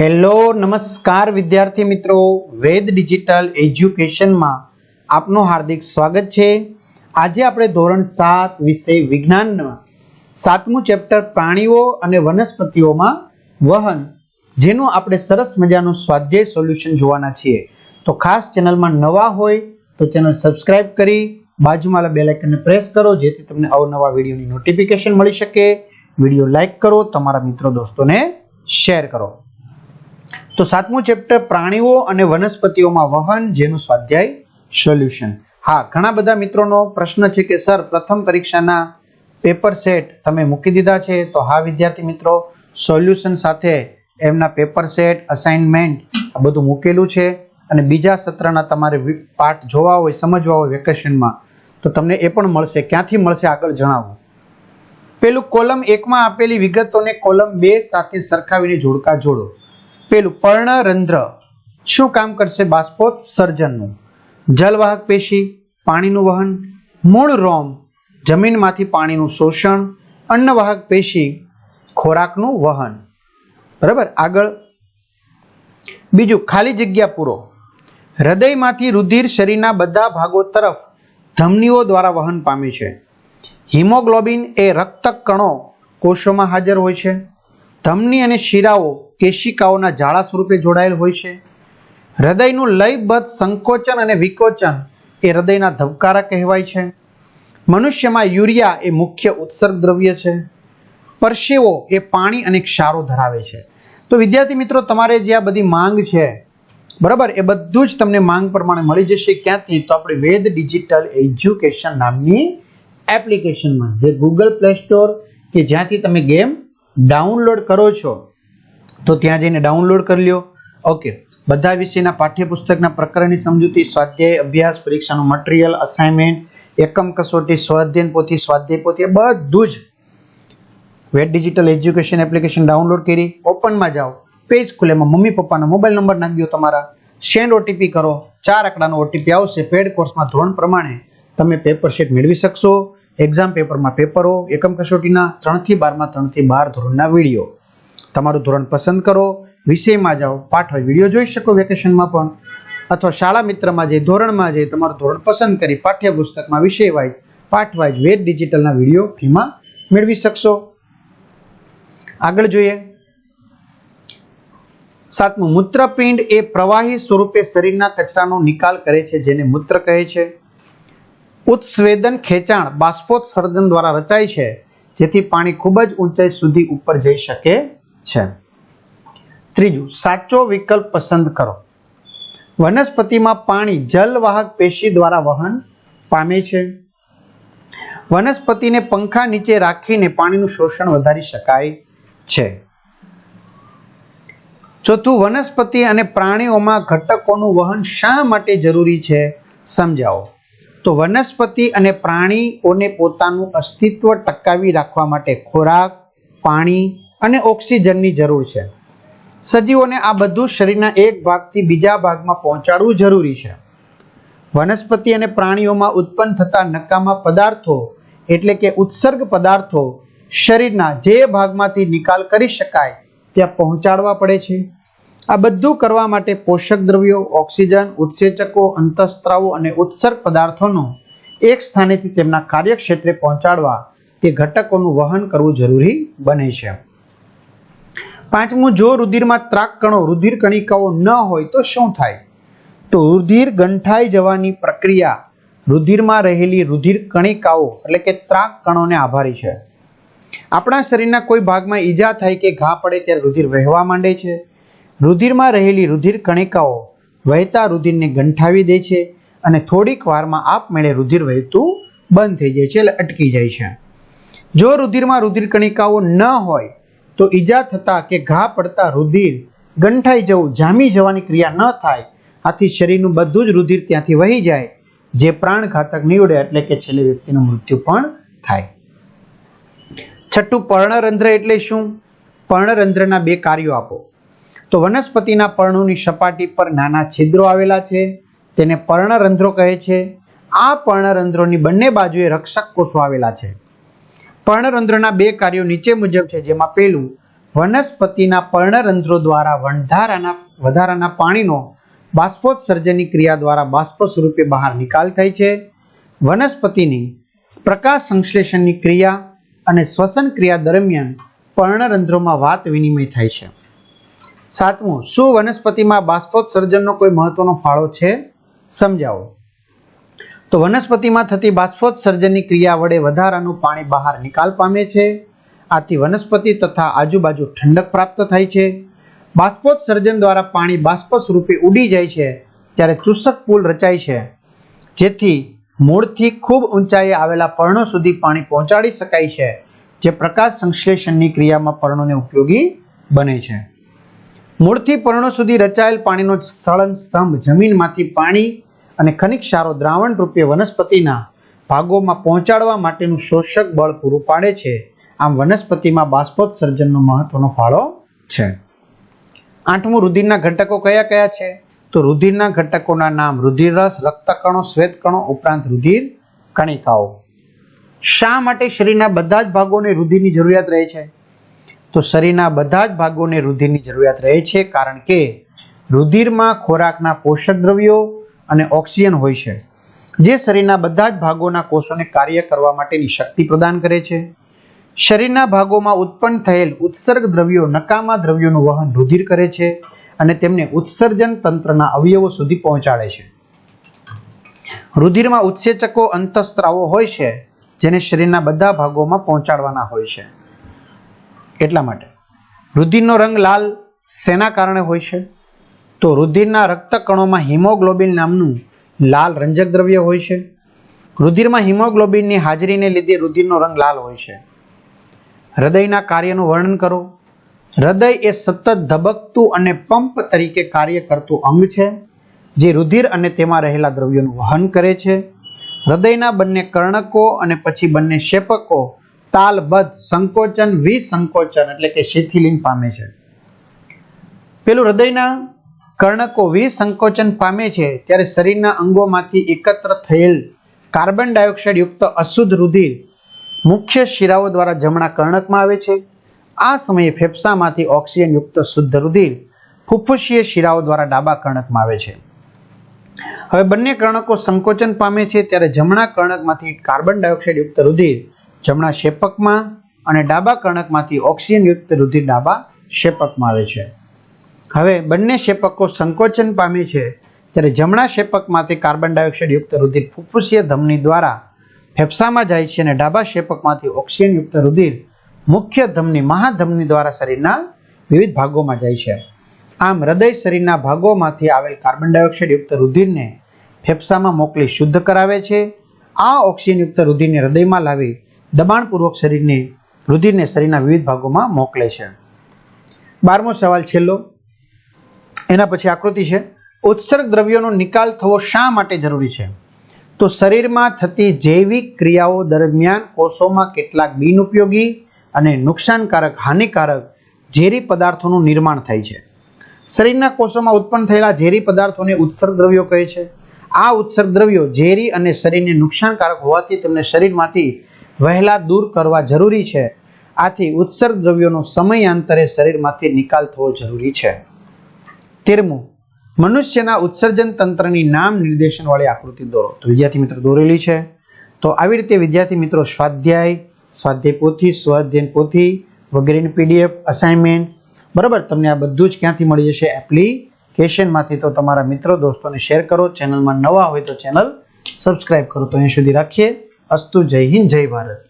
Hello, નમસ્કાર વિદ્યાર્થી મિત્રો. વેદ ડિજિટલ એજ્યુકેશનમાં આપનું હાર્દિક સ્વાગત છે. આજે આપણે ધોરણ સાત વિષય વિજ્ઞાનમાં સાતમું ચેપ્ટર પ્રાણીઓ અને વનસ્પતિઓમાં વહન, જેનું આપણે સરસ મજાનું સ્વાધ્યાય સોલ્યુશન જોવાના છીએ. તો ખાસ ચેનલમાં નવા હોય તો ચેનલ સબસ્ક્રાઇબ કરી, બાજુમાં બે આઇકનને પ્રેસ કરો, જેથી તમને અવનવા વિડીયોની નોટિફિકેશન મળી શકે. વીડિયો લાઇક કરો, તમારા મિત્રો, દોસ્તોને શેર કરો. તો સાતમું ચેપ્ટર પ્રાણીઓ અને વનસ્પતિઓમાં વહન, જેનું સ્વાધ્યાય સોલ્યુશન હા, ઘણા બધા મિત્રોનો પ્રશ્ન છે કે, સર, પ્રથમ પરીક્ષાના પેપર સેટ તમે મૂકી દીધા છે. તો હા, વિદ્યાર્થી મિત્રો સોલ્યુશન સાથે એમના પેપર સેટ અસાઇનમેન્ટ આ બધું મૂકેલું છે. અને બીજા સત્રના તમારે પાઠ જોવા હોય, સમજવા હોય વેકેશનમાં તો તમને એ પણ મળશે. ક્યાંથી મળશે આગળ જણાવો. પેલું કોલમ એકમાં આપેલી વિગતોને કોલમ બે સાથે સરખાવીને જોડકા જોડો. પેલું પર્ણરંધ્ર શું કામ કરશે બાષ્પોત્સર્જનનું જલવાહક પેશી, પાણીનું વહન, મૂળ રોમ, જમીનમાંથી પાણીનું શોષણ, અન્નવાહક પેશી, ખોરાકનું વહન. બરાબર? આગળ. બીજું, ખાલી જગ્યા પૂરો. હૃદયમાંથી રુધિર શરીરના બધા ભાગો તરફ ધમનીઓ દ્વારા વહન પામે છે. હિમોગ્લોબિન એ રક્ત કણો કોષોમાં હાજર હોય છે. ધમની અને શિરાઓ કેશિકાઓના જાળા સ્વરૂપે જોડાયેલ હોય છે. હૃદયનું લયબદ્ધ સંકોચન અને વિકોચન એ હૃદયના ધબકારા કહેવાય છે. મનુષ્યમાં યુરિયા એ મુખ્ય ઉત્સર્ગ દ્રવ્ય છે. પરસેવો એ પાણી અને ક્ષારો ધરાવે છે. તો વિદ્યાર્થી મિત્રો, તમારે જે આ બધી માંગ છે, બરાબર, એ બધું જ તમને માંગ પ્રમાણે મળી જશે ક્યાંથી? તો આપણે વેદ ડિજિટલ એજ્યુકેશન નામની એપ્લિકેશનમાં, જે ગૂગલ પ્લે સ્ટોર કે જ્યાંથી તમે ગેમ ડાઉનલોડ કરો છો. તો ત્યાં જઈને ડાઉનલોડ કરી લ્યો. ઓકે બધા વિષયના પાઠ્યપુસ્તકના પ્રકરણની સમજૂતી, સ્વાધ્યાય, અભ્યાસ, પરીક્ષાનું મટીરિયલ અસાઇનમેન્ટ એકમ કસોટી સ્વાધ્યન પોથી, સ્વાધ્યાય પોથી બધું જ વેટ ડિજિટલ એજ્યુકેશન એપ્લિકેશન ડાઉનલોડ કરી ઓપનમાં જાઓ. પેજ ખુલે એમાં મમ્મી પપ્પાનો મોબાઈલ નંબર નાખી દો તમારા સેન્ડ ઓટીપી કરો. ચાર આંકડાનો ઓટીપી આવશે. પેડ કોર્સમાં ધોરણ પ્રમાણે તમે પેપર શીટ મેળવી શકશો. એક્ઝામ પેપરમાં પેપરો એકમ કસોટીના ત્રણથી બારમાં ત્રણથી બાર ધોરણના વીડિયો તમારું ધોરણ પસંદ કરો, વિષયમાં જાઓ, પાઠ હોય વીડિયો જોઈ શકો વેકેશનમાં પણ. અથવા શાળા મિત્રમાં જઈ, ધોરણમાં જઈ, તમારું ધોરણ પસંદ કરી પાઠ્યપુસ્તકમાં વિષય વાઇઝ પાઠ વાઇઝ વેદ ડિજિટલના વીડિયો ફીમાં મેળવી શકશો. આગળ જોઈએ. સાતમું, મૂત્રપિંડ એ પ્રવાહી સ્વરૂપે શરીરના કચરાનો નિકાલ કરે છે, જેને મૂત્ર કહે છે. ઉત્સ્વેદન ખેંચાણ, બાષ્પોત્સર્જન દ્વારા રચાય છે, જેથી પાણી ખૂબ જ ઊંચાઈ સુધી ઉપર જઈ શકે છે. ત્રીજું, સાચો વિકલ્પ પસંદ કરો. વનસ્પતિમાં પાણી જલવાહક પેશી દ્વારા વહન પામે છે. વનસ્પતિને પંખા નીચે રાખીને પાણીનું શોષણ વધારી શકાય છે. ચોથું, વનસ્પતિ અને પ્રાણીઓમાં ઘટકોનું વહન શા માટે જરૂરી છે સમજાવો. તો વનસ્પતિ અને પ્રાણીઓને પોતાનું અસ્તિત્વ ટકાવી રાખવા માટે ખોરાક, પાણી અને ઓક્સિજનની જરૂર છે. સજીવોને આ બધું શરીરના એક ભાગથી બીજા ભાગમાં પહોંચાડવું જરૂરી છે. વનસ્પતિ અને પ્રાણીઓમાં ઉત્પન્ન થતા નકામા પદાર્થો એટલે કે ઉત્સર્ગ પદાર્થો શરીરના જે ભાગમાંથી નિકાલ કરી શકાય ત્યાં પહોંચાડવા પડે છે. આ બધું કરવા માટે પોષક દ્રવ્યો, ઓક્સિજન, ઉત્સેચકો, અંતઃસ્ત્રાવો અને ઉત્સર્ગ પદાર્થોનો એક સ્થાનેથી તેમના કાર્યક્ષેત્રે પહોંચાડવા તે ઘટકોનું વહન કરવું જરૂરી બને છે. પાંચમું, જો રુધિરમાં ત્રાક કણો રુધિર કણિકાઓ ન હોય તો શું થાય? તો રુધિર ગંઠાઈ જવાની પ્રક્રિયા રુધિરમાં રહેલી રુધિર કણિકાઓ, એટલે કે ત્રાક કણોને આભારી છે. આપણા શરીરના કોઈ ભાગમાં ઈજા થાય કે ઘા પડે ત્યારે રુધિર વહેવા માંડે છે. રુધિરમાં રહેલી રુધિર કણિકાઓ વહેતા રુધિરને ગંઠાવી દે છે અને થોડીક વારમાં આપમેળે રુધિર વહેતું બંધ થઈ જાય છે, એટલે અટકી જાય છે. જો રુધિરમાં રુધિર કણિકાઓ ન હોય તો ઈજા થતા કે ઘા પડતા રુધિર ગંઠાઈ જવું, જામી જવાની ક્રિયા ન થાય. આથી શરીરનું બધું જ રુધિર ત્યાંથી વહી જાય. જે પ્રાણઘાતક નીવડે એટલે કે છેલ્લે વ્યક્તિનું મૃત્યુ પણ થાય. છઠ્ઠું, પર્ણરંધ્ર એટલે શું? પર્ણરંધ્રના બે કાર્યો આપો. તો વનસ્પતિના પર્ણોની સપાટી પર નાના છિદ્રો આવેલા છે. તેને પર્ણરંધ્રો કહે છે. આ પર્ણરંધ્રોની બંને બાજુએ રક્ષક કોષો આવેલા છે. પર્ણરંધ્રના બે કાર્યો નીચે મુજબ છે, જેમાં પહેલું, વનસ્પતિના પર્ણરંધ્રો દ્વારા વણધારાના, વધારાના પાણીનો બાષ્પોત્સર્જનની ક્રિયા દ્વારા બાષ્પ સ્વરૂપે બહાર નિકાલ થાય છે. વનસ્પતિની પ્રકાશ સંશ્લેષણની ક્રિયા અને શ્વસન ક્રિયા દરમિયાન પર્ણરંધ્રોમાં વાત વિનિમય થાય છે. સાતમું, શું વનસ્પતિમાં બાષ્પોત્સર્જનનો કોઈ મહત્વનો ફાળો છે? સમજાવો. તો વનસ્પતિમાં થતી બાષ્પોત્સર્જનની ક્રિયા વડે વધારાનું પાણી બહાર નિકાલ પામે છે. આથી વનસ્પતિ તથા આજુબાજુ ઠંડક પ્રાપ્ત થાય છે. બાષ્પોત્સર્જન દ્વારા પાણી બાષ્પ સ્વરૂપે ઉડી જાય છે, ત્યારે ચૂસક પુલ રચાય છે, જેથી મૂળથી ખૂબ ઊંચાઈએ આવેલા પર્ણો સુધી પાણી પહોંચાડી શકાય છે, જે પ્રકાશ સંશ્લેષણની ક્રિયામાં પર્ણોને ઉપયોગી બને છે. મૂળથી પર્ણો સુધી રચાયેલ પાણીનો સળંગ સ્તંભ જમીનમાંથી પાણી અને ખનિજ ક્ષારો દ્રાવણ રૂપે વનસ્પતિના ભાગોમાં પહોંચાડવા માટેનું શોષક બળ પૂરું પાડે છે. આમ વનસ્પતિમાં બાષ્પોત્સર્જનનો મહત્વનો ફાળો છે. આઠમું, રુધિરના ઘટકો કયા કયા છે? તો રુધિરના ઘટકોના નામ રુધિરરસ, રક્તકણો, શ્વેતકણો ઉપરાંત રુધિર કણિકાઓ. શા માટે શરીરના બધા જ ભાગોને રુધિરની જરૂરિયાત રહે છે? તો શરીરના બધા જ ભાગોને રુધિરની જરૂરિયાત રહે છે કારણ કે રુધિરમાં ખોરાકના પોષક દ્રવ્યો અને ઓક્સિજન હોય છે, જે શરીરના બધા જ ભાગોના કોષોને કાર્ય કરવા માટેની શક્તિ પ્રદાન કરે છે. શરીરના ભાગોમાં ઉત્પન્ન થયેલ ઉત્સર્ગ દ્રવ્યો નકામા દ્રવ્યોનું વહન રુધિર કરે છે અને તેમને ઉત્સર્જન તંત્રના અવયવો સુધી પહોંચાડે છે. રુધિરમાં ઉત્સેચકો અંતસ્ત્રાવો હોય છે, જેને શરીરના બધા ભાગોમાં પહોંચાડવાના હોય છે. એટલા માટે રુધિરનો રંગ લાલ શેના કારણે હોય છે? તો રુધિરના રક્તકણોમાં હિમોગ્લોબિન નામનું લાલ રંજક દ્રવ્ય હોય છે. રુધિરમાં હિમોગ્લોબિનની હાજરીને લીધે રુધિરનો રંગ લાલ હોય છે. હૃદયના કાર્યનું વર્ણન કરો. હૃદય એ સતત ધબકતું અને પંપ તરીકે કાર્ય કરતું અંગ છે, જે રુધિર અને તેમાં રહેલા દ્રવ્યોનું વહન કરે છે. હૃદયના બંને કર્ણકો અને પછી બંને શેપકો તાલબદ્ધ સંકોચન વિસંકોચન એટલે કે શિથિલિંગ પામે છે. પેલું હૃદયના કર્ણકો વિસંકોચન પામે છે ત્યારે શરીરના અંગોમાંથી એકત્ર થયેલ કાર્બન ડાયોક્સાઇડ યુક્ત અશુદ્ધ રુધિર મુખ્ય શિરાઓ દ્વારા જમણા કર્ણકમાં આવે છે. આ સમયે ફેફસામાંથી ઓક્સિજન યુક્ત શુદ્ધ રુધિર ફુફ્ફુસીય શિરાઓ દ્વારા ડાબા કર્ણકમાં આવે છે. હવે બંને કર્ણકો સંકોચન પામે છે ત્યારે જમણા કર્ણકમાંથી કાર્બન ડાયોક્સાઇડ યુક્ત રુધિર જમણા શેપકમાં અને ડાબા કર્ણકમાંથી ઓક્સિજન યુક્ત રુધિર ડાબા શેપકમાં આવે છે. હવે બંને શેપકો સંકોચન પામે છે, ત્યારે જમણા શેપકમાંથી કાર્બન ડાયોક્સાઇડ યુક્ત રુધિર ફુફ્ફુસીય ધમની દ્વારા ફેફસામાં જાય છે અને ડાબા શેપકમાંથી ઓક્સિજન યુક્ત રુધિર મુખ્ય ધમની, મહાધમની દ્વારા શરીરના વિવિધ ભાગોમાં જાય છે. આમ હૃદય શરીરના ભાગોમાંથી આવેલ કાર્બન ડાયોક્સાઇડ યુક્ત રુધિરને ફેફસામાં મોકલી શુદ્ધ કરાવે છે. આ ઓક્સિજન યુક્ત રુધિરને હૃદયમાં લાવી દબાણપૂર્વક શરીરને, રુધિરને શરીરના વિવિધ ભાગોમાં મોકલે છે. બારમો સવાલ છેલ્લો. એના પછી આકૃતિ છે. ઉત્સર્ગ દ્રવ્યોનો નિકાલ થવો શા માટે જરૂરી છે? તો શરીરમાં થતી જૈવિક ક્રિયાઓ દરમિયાન કોષોમાં કેટલાક બિનઉપયોગી અને નુકસાનકારક, હાનિકારક ઝેરી પદાર્થોનું નિર્માણ થાય છે. શરીરના કોષોમાં ઉત્પન્ન થયેલા ઝેરી પદાર્થોને ઉત્સર્ગ દ્રવ્યો કહે છે. આ ઉત્સર્ગ દ્રવ્યો ઝેરી અને શરીરને નુકસાનકારક હોવાથી તેમને શરીરમાંથી વહેલા દૂર કરવા જરૂરી છે. આથી ઉત્સર્ગ દ્રવ્યોનો સમયાંતરે શરીરમાંથી નિકાલ થવો જરૂરી છે. તેરમું, મનુષ્યના ઉત્સર્જન તંત્રની નામ નિર્દેશનવાળી આકૃતિ દોરો. તો વિદ્યાર્થી મિત્રો દોરેલી છે. તો આવી રીતે વિદ્યાર્થી મિત્રો સ્વાધ્યાય સ્વાધ્યાય પોથી સ્વાધ્યાય પોથી, વગેરેની પીડીએફ અસાઇનમેન્ટ બરાબર? તમને આ બધું જ ક્યાંથી મળી જશે? એપ્લિકેશનમાંથી. તો તમારા મિત્રો, દોસ્તોને શેર કરો. ચેનલમાં નવા હોય તો ચેનલ સબસ્ક્રાઇબ કરો. તો અહીં સુધી રાખીએ. અસ્તુ જય હિન્દ, જય ભારત.